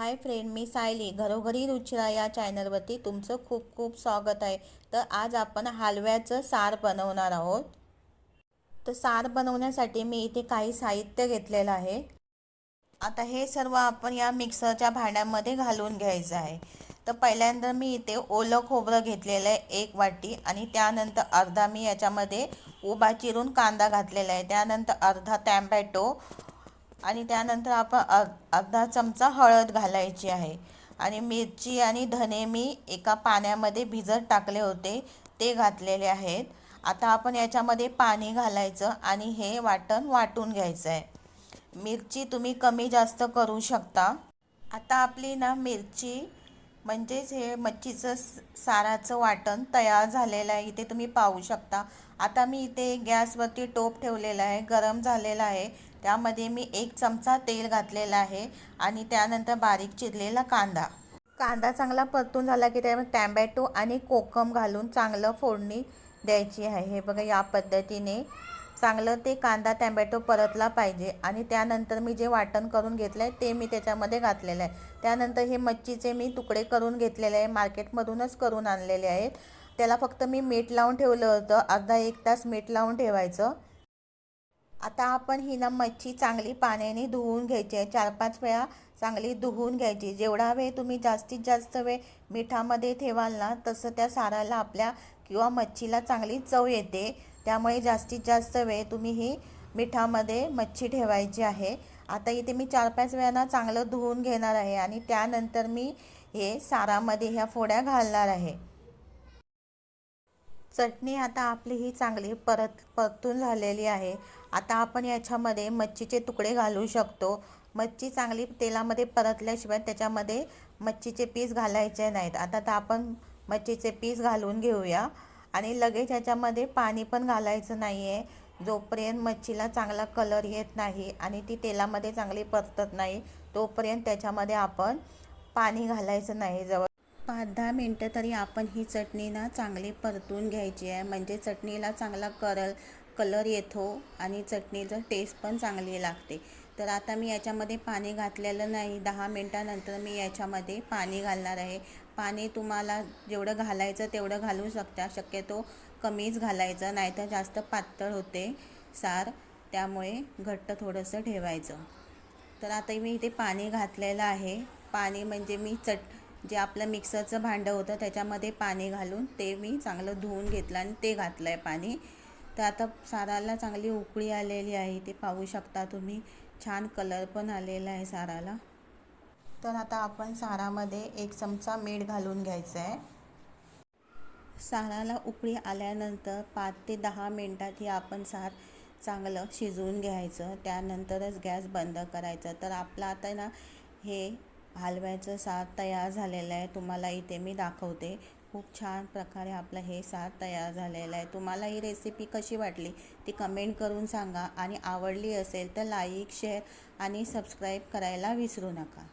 Hi friend मी सायली. घरोघरी रुचिरा या चॅनलवरती तुमचं खूप खूप स्वागत आहे. तर आज आपण हलव्याचं सार बनवणार आहोत. तर सार बनवण्यासाठी मी इथे काही साहित्य घेतलेलं आहे. आता हे सर्व आपण या मिक्सरच्या भांड्यामध्ये घालून घ्यायचं आहे. तर पहिल्यांदा मी इथे ओलं खोबरं घेतलेलं आहे एक वाटी आणि त्यानंतर अर्धा मी याच्यामध्ये उभा चिरून कांदा घातलेला आहे. त्यानंतर अर्धा टॅम्पॅटो आणि त्यानंतर आपण अर अर्धा चमचा हळद घालायची आहे. आणि मिरची आणि धने मी एका पाण्यामध्ये भिजत टाकले होते. ते घातलेले आहेत. आता आपण याच्यामध्ये पाणी घालायचं आणि हे वाटण वाटून घ्यायचं आहे मिरची तुम्ही कमी जास्त करू शकता. आता आपली ना मिरची म्हणजेच हे मच्छीचं साराचं वाटण तयार झालेलं आहे. इथे तुम्ही पाहू शकता. आता मी इथे गॅसवरती टोप ठेवलेला आहे गरम झालेला आहे. त्यामध्ये मी एक चमचा तेल घातलेला आहे आणि त्यानंतर बारीक चिरलेला कांदा. कांदा चांगला परतून झाला की त्यामध्ये टॅमॅटो आणि कोकम घालून चांगलं फोडणी द्यायची आहे. हे बघा या पद्धतीने चांगलं ते कांदा टॅमॅटो परतला पाहिजे आणि त्यानंतर मी जे वाटण करून घेतलं आहे ते मी त्याच्यामध्ये घातलेलं आहे. त्यानंतर हे मच्छीचे मी तुकडे करून घेतलेले आहे. मार्केटमधूनच करून आणलेले आहेत. त्याला फक्त मी मीठ लावून ठेवलं होतं. अर्धा एक तास मीठ लावून ठेवायचं. आता आपण ही ना मच्छी चांगली पाण्याने धुवून घ्यायची आहे. चार पाच वेळा चांगली धुवून घ्यायची. जेवढा वेळ तुम्ही जास्तीत जास्त वेळ मिठामध्ये ठेवाल ना तसं त्या साराला आपल्या किंवा मच्छीला चांगली चव येते. त्यामुळे जास्तीत जास्त वेळ तुम्ही ही मिठामध्ये मच्छी ठेवायची आहे. आता इथे मी चार पाच वेळांना चांगलं धुवून घेणार आहे आणि त्यानंतर मी हे सारामध्ये ह्या फोड्या घालणार आहे. चटणी आता आपली ही चांगली परत परतून झालेली आहे. आता आपण याच्यामध्ये मच्छीचे तुकडे घालू शकतो. मच्छी चांगली तेलामध्ये परतल्याशिवाय त्याच्यामध्ये मच्छीचे पीस घालायचे नाहीत. आता तर आपण मच्छीचे पीस घालून घेऊया. आणि लगेच ह्याच्यामध्ये पाणी पण घालायचं नाही आहे जोपर्यंत मच्छीला चांगला कलर येत नाही आणि ती तेलामध्ये चांगली परतत नाही तोपर्यंत त्याच्यामध्ये आपण पाणी घालायचं नाही जवळ. पाच दहा मिनटं तरी आपण ही चटणी ना चांगली परतून घ्यायची आहे. म्हणजे चटणीला चांगला करल कलर येतो आणि चटणीचं टेस्ट पण चांगली लागते. तर आता मी याच्यामध्ये पाणी घातलेलं नाही. दहा मिनटानंतर मी याच्यामध्ये पाणी घालणार आहे. पाणी तुम्हाला जेवढं घालायचं तेवढं घालू शकता. शक्यतो कमीच घालायचं नाहीतर जास्त पातळ होते सार. त्यामुळे घट्ट थोडंसं ठेवायचं. तर आता मी इथे पाणी घातलेलं आहे. पाणी म्हणजे मी चट जे आपलं मिक्सरचं भांडं होतं त्याच्यामध्ये पाणी घालून ते मी चांगलं धुवून घेतलं आणि ते घातलं आहे पाणी. तर आता साराला चांगली उकळी आलेली आहे. ते पाहू शकता तुम्ही. छान कलर पण आलेला आहे साराला. तर आता आपण सारामध्ये एक चमचा मीठ घालून घ्यायचं आहे साराला उकळी आल्यानंतर पाच ते दहा मिनटात हे आपण सार चांगलं शिजवून घ्यायचं. त्यानंतरच गॅस बंद करायचं. तर आपलं आता ना हे हलव्याचं सार तयार झालेलं आहे. तुम्हाला इथे मी दाखवते. खूप छान प्रकारे आपलं हे सार तयार झालेलं आहे. तुम्हाला ही रेसिपी कशी वाटली ती कमेंट करून सांगा. आणि आवडली असेल तर लाईक शेअर आणि सबस्क्राईब करायला विसरू नका.